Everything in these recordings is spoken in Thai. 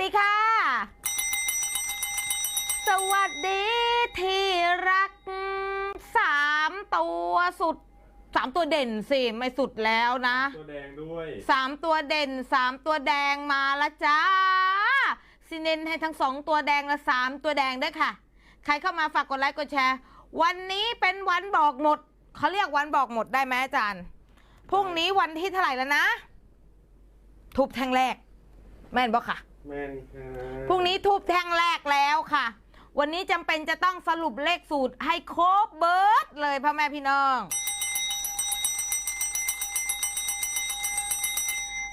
ดีค่ะ สวัสดีที่รักสามตัวสุดสามตัวเด่นสิไม่สุดแล้วนะตัวแดงด้วยสามตัวเด่นสามตัวแดงมาละจ้าซิเนนให้ทั้งสองตัวแดงและสามตัวแดงด้วยค่ะ ใครเข้ามาฝากกดไลค์กดแชร์ วันนี้เป็นวันบอกหมดเขาเรียกวันบอกหมดได้ไหมอาจารย์พรุ่งนี้วันที่เท่าไหร่แล้วนะ ทุบแท่งแรก แม่นบอกค่ะ แมนครับพรุ่งนี้ทุบแท่งแรกแล้วค่ะ วันนี้จำเป็นจะต้องสรุปเลขสูตรให้ครบเบิร์ดเลยพ่อแม่พี่น้อง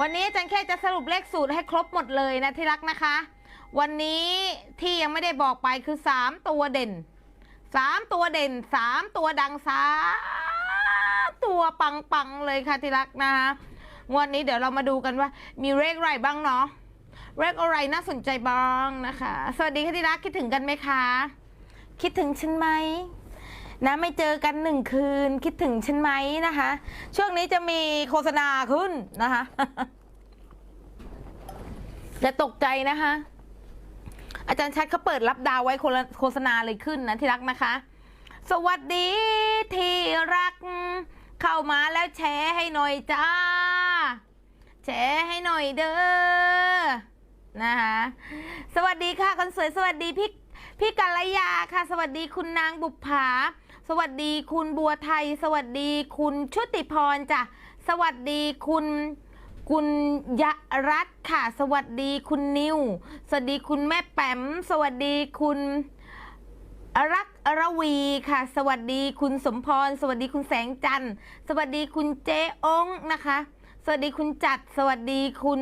วันนี้อาจันแค่จะสรุปเลขสูตรให้ครบหมดเลยนะที่รักนะคะ วันนี้ที่ยังไม่ได้บอกไปคือ3ตัวเด่น3ตัวเด่น3ตัวดังสามตัวปังปังๆเลยค่ะที่รักนะคะงวดนี้เดี๋ยวเรามาดูกันว่ามีเลขอะไรบ้างเนาะ เลขอะไรน่าสนใจบ้างนะคะ สวัสดีค่ะที่รักคิดถึงกันไหมคะ คิดถึงฉันไหมนะไม่เจอกันหนึ่งคืนคิดถึงฉันไหมนะคะ ช่วงนี้จะมีโฆษณาขึ้นนะคะจะตกใจนะคะ อาจารย์ชัดเขาเปิดรับดาวไว้โฆษณาเลยขึ้นนะที่รักนะคะ สวัสดีที่รัก เข้ามาแล้วแชร์ให้หน่อยจ้า แชร์ให้หน่อยเด้อ นะคะสวัสดีค่ะคนสวยสวัสดีพี่พี่กัลยาค่ะ สวัสดีคุณนางบุปผาสวัสดีคุณบัวไทย สวัสดีคุณชุติพรจ้ะสวัสดีคุณคุณยรัตค่ะ สวัสดีคุณนิว สวัสดีคุณแม่แปม สวัสดีคุณรักษ์อรวีค่ะ สวัสดีคุณสมพร สวัสดีคุณแสงจันทร์ สวัสดีคุณเจองนะคะ สวัสดีคุณจัด สวัสดีคุณ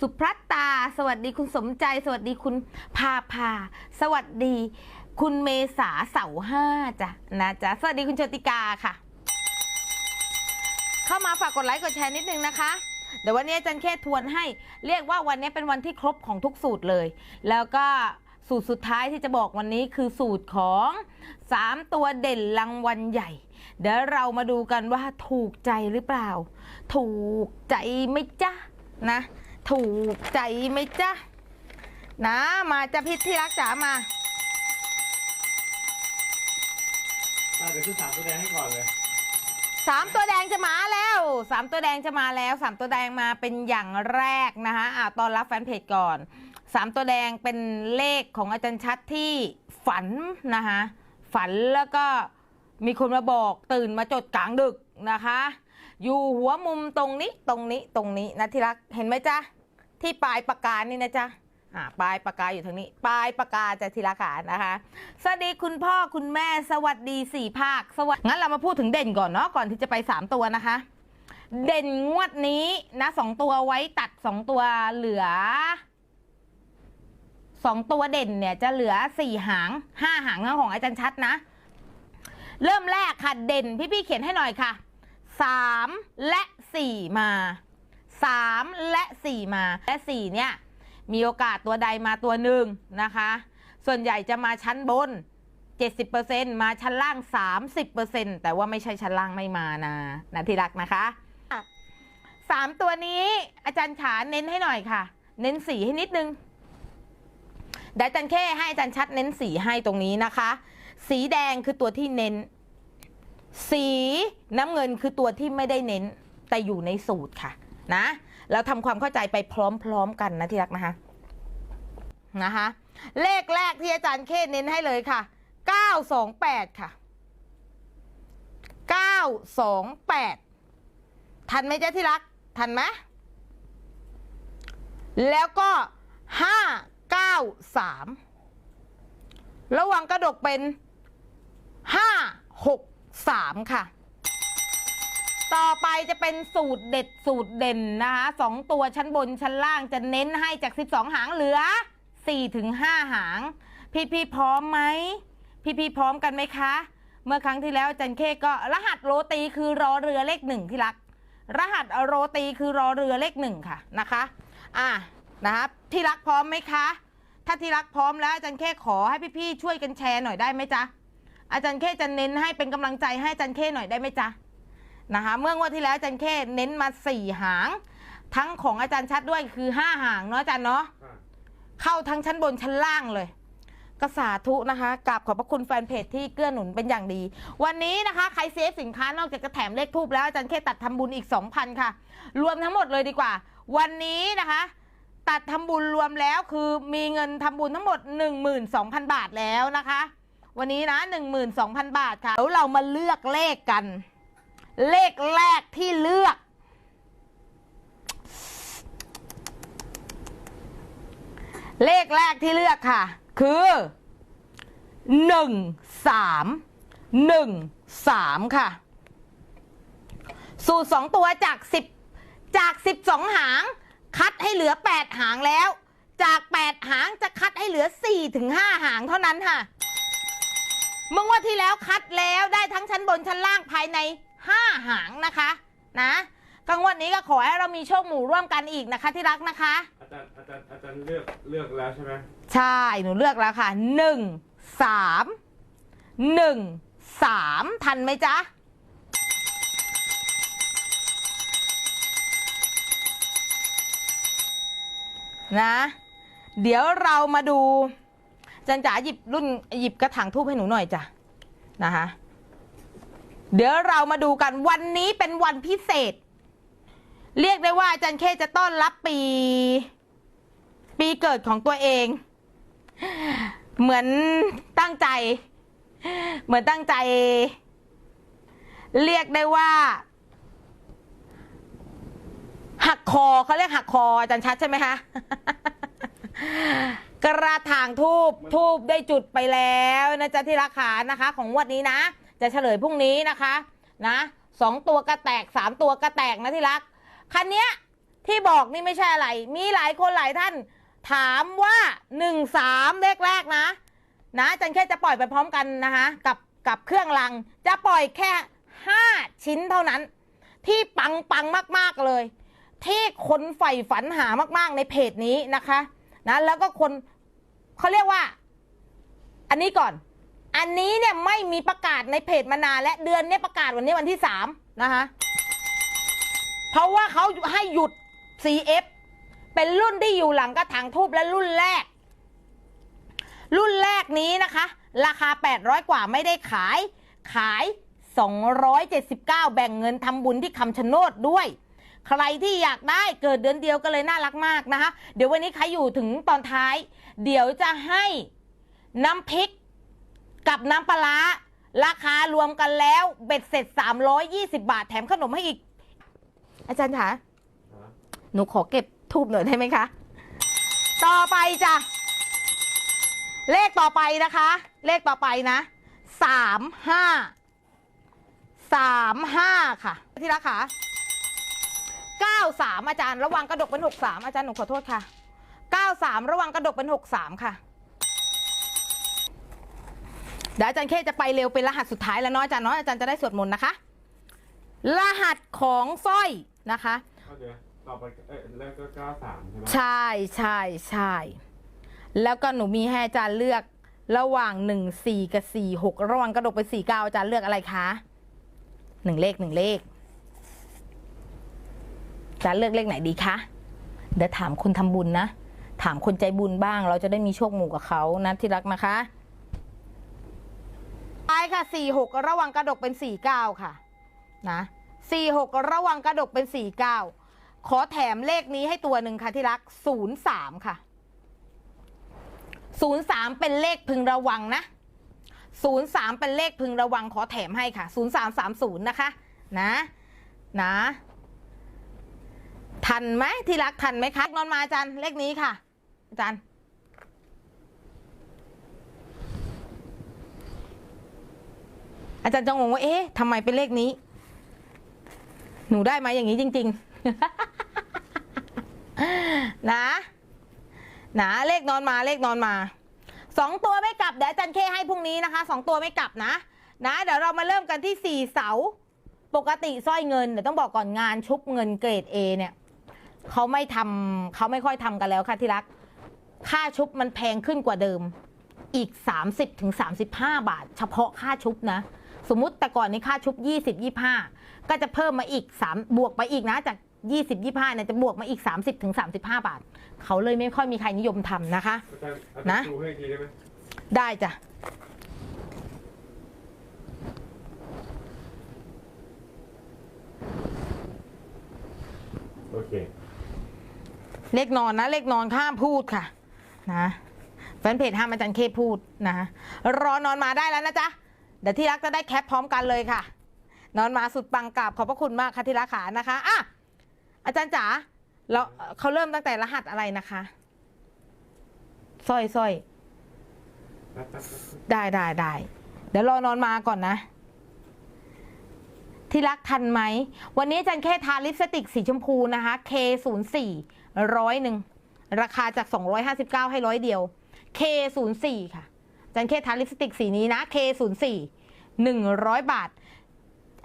สุพรัตตา สวัสดีคุณสมใจ สวัสดีคุณพาพา สวัสดีคุณเมษาเสาห้าจ้ะนะจ๊ะ สวัสดีคุณโชติกาค่ะ เข้ามาฝากกดไลค์กดแชร์นิดนึงนะคะ เดี๋ยววันนี้อาจารย์แค่ทวนให้ เรียกว่าวันนี้เป็นวันที่ครบของทุกสูตรเลย แล้วก็ สูตรสุดท้ายที่จะบอกวันนี้คือสูตรของ 3 ตัวเด่นรางวัลใหญ่ เดี๋ยวเรามาดูกันว่าถูกใจหรือเปล่า ถูกใจไหมจ๊ะนะ ถูกใจไหมจ๊ะนะมาจะพิษที่รักจ๋ามาอะเดี๋ยวขึ้นสามตัวแดงให้ก่อนเลย สามตัวแดงจะมาแล้วสามตัวแดงจะมาแล้วสามตัวแดงมาเป็นอย่างแรกนะคะอ่าตอนรับแฟนเพจก่อนสามตัวแดงเป็นเลขของอาจารย์ชัดที่ฝันนะคะฝันแล้วก็มีคนมาบอกตื่นมาจดกลางดึกนะคะ อยู่หัวมุมตรงนี้ตรงนี้ตรงนี้นะที่รักเห็นไหมจ๊ะที่ปลายปากกานี่นะจ๊ะ อ่าปลายปากกาอยู่ทางนี้ ปลายปากกาจะทีละขานะคะสวัสดีคุณพ่อคุณแม่สวัสดีสี่ภาคสวัสดีงั้นเรามาพูดถึงเด่นก่อนเนาะก่อนที่จะไปสามตัวนะคะ เด่นงวดนี้นะสองตัวไว้ตัดสองตัวเหลือสองตัวเด่นเนี่ยจะเหลือสี่หางห้าหางของอาจารย์ชัดนะ เริ่มแรกค่ะเด่นพี่ๆเขียนให้หน่อยค่ะสามและสี่มาสามและสี่มาและสี่เนี่ย มีโอกาสตัวใดมาตัวหนึ่งนะคะ ส่วนใหญ่จะมาชั้นบน 70%มาชั้นล่าง 30%แต่ว่าไม่ใช่ชั้นล่างไม่มานะนะที่รักนะคะสามตัวนี้อาจารย์ขาเน้นให้หน่อยค่ะ เน้นสีให้นิดนึงเดี๋ยวอาจารย์แค่ให้อาจารย์ชัดเน้นสีให้ตรงนี้นะคะ สีแดงคือตัวที่เน้น สีน้ำเงินคือตัวที่ไม่ได้เน้นแต่อยู่ในสูตรค่ะ นะแล้วทำความเข้าใจไปพร้อม ๆ กันนะที่รักนะคะนะคะเลขแรกที่อาจารย์เคเน้นให้เลยค่ะ 928 ค่ะ 928 ทันไหมเจ๊ะที่รัก ทันไหมแล้วก็ 593 ระหว่างกระดกเป็น 563 ค่ะ ต่อไปจะเป็นสูตรเด็ดสูตรเด่นนะคะสองตัวชั้นบนชั้นล่างจะเน้นให้จาก 12 หางเหลือ 4-5ถึง5หาง พี่พี่ๆพร้อมไหม พี่พี่ๆพร้อมกันไหมคะ เมื่อครั้งที่แล้วจันเคก็รหัสโรตีคือรอเรือเลขหนึ่งที่รัก รหัสโรตีคือรอเรือเลขหนึ่งค่ะนะคะอะนะครับที่รักพร้อมไหมคะ ถ้าที่รักพร้อมแล้วอาจารย์เคขอให้พี่ๆช่วยกันแชร์หน่อยได้ไหมจ๊ะอาจารย์เคจะเน้นให้เป็นกำลังใจให้อาจารย์เคหน่อยได้ไหมจ๊ะ นะคะเมื่องวดที่แล้วอาจารย์แค่เน้นมาสี่หาง ทั้งของอาจารย์ชัดด้วยคือห้าหางเนาะอาจารย์เนาะค่ะเข้าทั้งชั้นบนชั้นล่างเลยก็สาธุนะคะกราบขอบพระคุณแฟนเพจที่เกื้อหนุนเป็นอย่างดี วันนี้นะคะใครเซฟสินค้านอกจากจะแถมเลขทูบแล้วอาจารย์เคตัดทำบุญอีก 2,000 ค่ะ รวมทั้งหมดเลยดีกว่า วันนี้นะคะ ตัดทำบุญรวมแล้วคือมีเงินทำบุญทั้งหมด 12,000 บาทแล้วนะคะ วันนี้นะ 12,000 บาทค่ะแล้วเรามาเลือกเลขกัน เลขแรกที่เลือก เลขแรกที่เลือกค่ะ คือหนึ่งสามหนึ่งสามค่ะ สูตรสองตัวจากสิบจากสิบสองหาง คัดให้เหลือแปดหางแล้ว จากแปดหางจะคัดให้เหลือสี่ถึงห้าหางเท่านั้นค่ะเมื่อวันที่แล้วคัดแล้วได้ทั้งชั้นบนชั้นล่างภายใน ห้าหางนะคะนะกลางวันนี้ก็ขอให้เรามีโชคหมู่ร่วมกันอีกนะคะ ที่รักนะคะ อาจารย์อาจารย์อาจารย์เลือกเลือกแล้วใช่ไหมใช่หนูเลือกแล้วค่ะหนึ่งสามหนึ่งสามทันไหมจ๊ะ นะ เดี๋ยวเรามาดูจันจ๋าหยิบรุ่นหยิบกระถางทูบให้หนูหน่อยจ้ะนะคะ เดี๋ยวเรามาดูกันวันนี้เป็นวันพิเศษ เรียกได้ว่าอาจันเคจะต้อนรับปี ปีเกิดของตัวเอง เหมือนตั้งใจ เหมือนตั้งใจ เรียกได้ว่า หักคอเขาเรียกหักคออาจารย์ชัดใช่ไหมคะกระถางทูบทูบได้จุดไปแล้วนะจ๊ะที่ราคานะคะ ของงวดนี้นะ จะเฉลยพรุ่งนี้นะคะนะสองตัวก็แตกสามตัวก็แตกนะที่รัก คันเนี้ยที่บอกนี่ไม่ใช่อะไร มีหลายคนหลายท่าน ถามว่าหนึ่งสามเลขแรกนะ นะจันแค่จะปล่อยไปพร้อมกันนะคะกับกับเครื่องรัง จะปล่อยแค่ห้าชิ้นเท่านั้น ที่ปังปังมาก ๆ เลย ที่คนใฝ่ฝันหามาก ๆ ในเพจนี้นะคะ นะแล้วก็คนเขาเรียกว่า อันนี้ก่อน อันนี้เนี่ยไม่มีประกาศในเพจมานานและเดือนเนี้ประกาศวันนี้วันที่สามนะคะเพราะว่าเขาให้หยุด CF เป็นรุ่นที่อยู่หลังกระถางทูบและรุ่นแรก รุ่นแรกนี้นะคะ ราคา 800 กว่าไม่ได้ขาย ขาย 279 แบ่งเงินทำบุญที่คำชะโนดด้วยใครที่อยากได้เกิดเดือนเดียวก็เลยน่ารักมากนะคะ เดี๋ยววันนี้ใครอยู่ถึงตอนท้าย เดี๋ยวจะให้น้ำพริก กับน้ำปลาราคารวมกันแล้วเบ็ดเสร็จ 320 บาทแถมขนมให้อีก อาจารย์คะหนูขอเก็บทูบหน่อยได้ไหมคะ ต่อไปจ้ะ เลขต่อไปนะคะ เลขต่อไปนะ สามห้า สามห้าค่ะ ที่รักค่ะเก้าสามอาจารย์ ระวังกระดกเป็นหกสามอาจารย์หนูขอโทษค่ะเก้าสามระวังกระดกเป็นหกสามค่ะ เดี๋ยวอาจารย์เคจะไปเร็วเป็นรหัสสุดท้ายแล้วเนาะอาจารย์เนาะอาจารย์จะได้สวดมนต์นะคะ รหัสของสร้อยนะคะเอาเดี๋ยวต่อไปเอ้ยแล้วก็เก้าสามใช่ไหมใช่ใช่ใช่แล้วก็หนูมีให้อาจารย์เลือกระหว่างหนึ่งสี่กับสี่หกระหว่างกระดกไปสี่เก้าอาจารย์เลือกอะไรคะหนึ่งเลขหนึ่งเลขอาจารย์เลือกเลขไหนดีคะเดี๋ยวถามคนทำบุญนะ ถามคนใจบุญบ้าง เราจะได้มีโชคหมู่กับเขานะที่รักนะคะไปค่ะ สี่หกระว่างกระดกเป็นสี่เก้าค่ะนะสี่หกระว่างกระดกเป็นสี่เก้าขอแถมเลขนี้ให้ตัวหนึ่งค่ะที่รัก03ค่ะ03เป็นเลขพึงระวังนะ03เป็นเลขพึงระวังขอแถมให้ค่ะ0330นะคะนะนะทันไหมที่รักทันไหมคะนอนมาอาจารย์เลขนี้ค่ะ อาจารย์ อาจารย์จะงงว่าเอ๊ะทำไมเป็นเลขนี้ หนูได้มาอย่างนี้จริง ๆ นะ นะ เลขนอนมาเลขนอนมาสองตัวไม่กลับเดี๋ยวอาจันเคให้พรุ่งนี้นะคะสองตัวไม่กลับนะ นะเดี๋ยวเรามาเริ่มกันที่สี่เสาปกติสร้อยเงินเดี๋ยวต้องบอกก่อนงานชุบเงินเกรด A เนี่ยเขาไม่ทำเขาไม่ค่อยทำกันแล้วค่ะที่รัก ค่าชุบมันแพงขึ้นกว่าเดิม อีก 30-35ถึง35บาท เฉพาะค่าชุบนะ สมมุติแต่ก่อนนี้ค่าชุบ 20 25 ก็จะเพิ่มมาอีก 3 บวกไปอีกนะจากยี่สิบยี่ห้าเนี่ยจะบวกมาอีกสามสิบถึงสามสิบห้าบาท เขาเลยไม่ค่อยมีใครนิยมทำนะคะอาจารย์อาจารนะย์ดูให้อีกทีได้ไหมได้จ้ะโอเคเลขนอนนะเลขนอนห้ามพูดค่ะ นะแฟนเพจห้ามอาจารย์เคพูดนะรอนอนมาได้แล้วนะจ๊ะ เดี๋ยวที่รักจะได้แคปพร้อมกันเลยค่ะ นอนมาสุดปังกราบขอบพระคุณมากค่ะที่รักขานะคะอะอาจารย์จ๋าเราเขาเริ่มตั้งแต่รหัสอะไรนะคะสร้อยสร้อยได้ได้ได้เดี๋ยวรอนอนมาก่อนนะ ที่รักทันไหม วันนี้อาจันแค่ทาลิปสติกสีชมพูนะคะ K04 ร้อยหนึ่ง ราคาจาก 259 ให้ร้อยเดียว K04 ค่ะ จันแค่ทาลิปสติกสีนี้นะ K04 100 บาท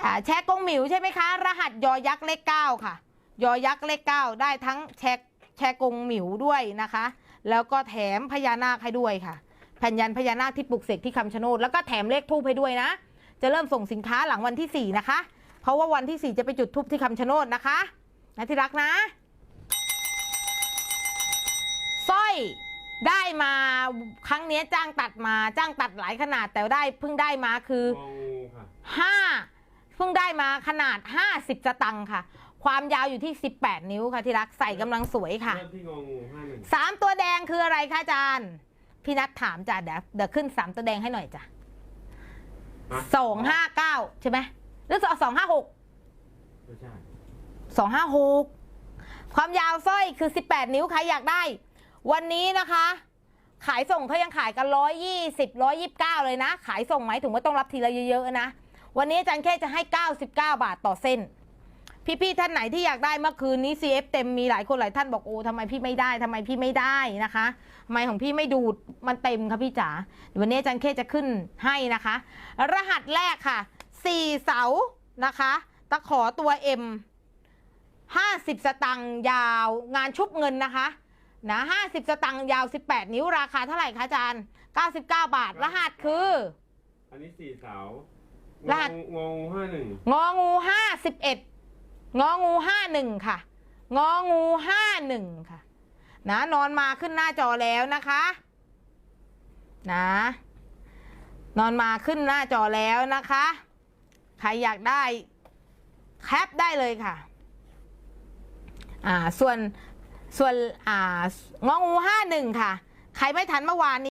อ่าแชร์กงหมิวใช่ไหมคะ รหัสยอยักษ์เลข 9 ค่ะ ยอยักษ์เลข 9 ได้ทั้งแชร์แชร์กงหมิวด้วยนะคะ แล้วก็แถมพญานาคให้ด้วยค่ะ แผ่นยันพญานาคที่ปลุกเสกที่คำชะโนดแล้วก็แถมเลขทูปให้ด้วยนะ จะเริ่มส่งสินค้าหลังวันที่ 4 นะคะ เพราะว่าวันที่ 4 จะไปจุดทูปที่คำชะโนดนะคะนะที่รักนะสร้อย ได้มาครั้งเนี้ยจ้างตัดมาจ้างตัดหลายขนาดแต่ได้เพิ่งได้มาคืององูค่ะห้าเพิ่งได้มาขนาด 50สตังค์ค่ะ ความยาวอยู่ที่ 18 นิ้วค่ะที่รักใส่กำลังสวยค่ะ เริ่มที่งองูห้าหนึ่งสามตัวแดงคืออะไรคะอาจารย์ พี่นัทถามจ้ะเดี๋ยวเดี๋ยวขึ้นสามตัวแดงให้หน่อยจ้ะสองห้าเก้าใช่ไหมหรือสองห้าหกไม่ใช่สองห้าหกความยาวสร้อยคือ18นิ้วใครอยากได้ วันนี้นะคะ ขายส่งเขายังขายกันร้อยยี่สิบร้อยยี่สิบเก้าเลยนะ ขายส่งไหมถึงว่าต้องรับทีละเยอะๆนะ วันนี้อาจารย์แค่จะให้ 99 บาทต่อเส้น พี่ๆท่านไหนที่อยากได้เมื่อคืนนี้ CF เต็มมีหลายคนหลายท่านบอกโอ้ทำไมพี่ไม่ได้ทำไมพี่ไม่ได้นะคะทำไมของพี่ไม่ดูดมันเต็มค่ะพี่จ๋าวันนี้อาจารย์เคจะขึ้นให้นะคะ รหัสแรกค่ะ4เสานะคะตะขอตัว M 50 สตังค์ยาว งานชุบเงินนะคะ นะ50 สตังค์ยาว 18 นิ้วราคาเท่าไหร่คะอาจารย์ 99 บาท รหัสคือ อันนี้สี่เสารหัสงองูห้าหนึ่งงองูห้าสิบเอ็ดงองูห้าหนึ่งค่ะ งองูห้าหนึ่งค่ะ นะนอนมาขึ้นหน้าจอแล้วนะคะ นะ นอนมาขึ้นหน้าจอแล้วนะคะ ใครอยากได้แคปได้เลยค่ะ อ่า ส่วน ส่วนอ่างองูห้าหนึ่งค่ะ ใครไม่ทันเมื่อวานนี้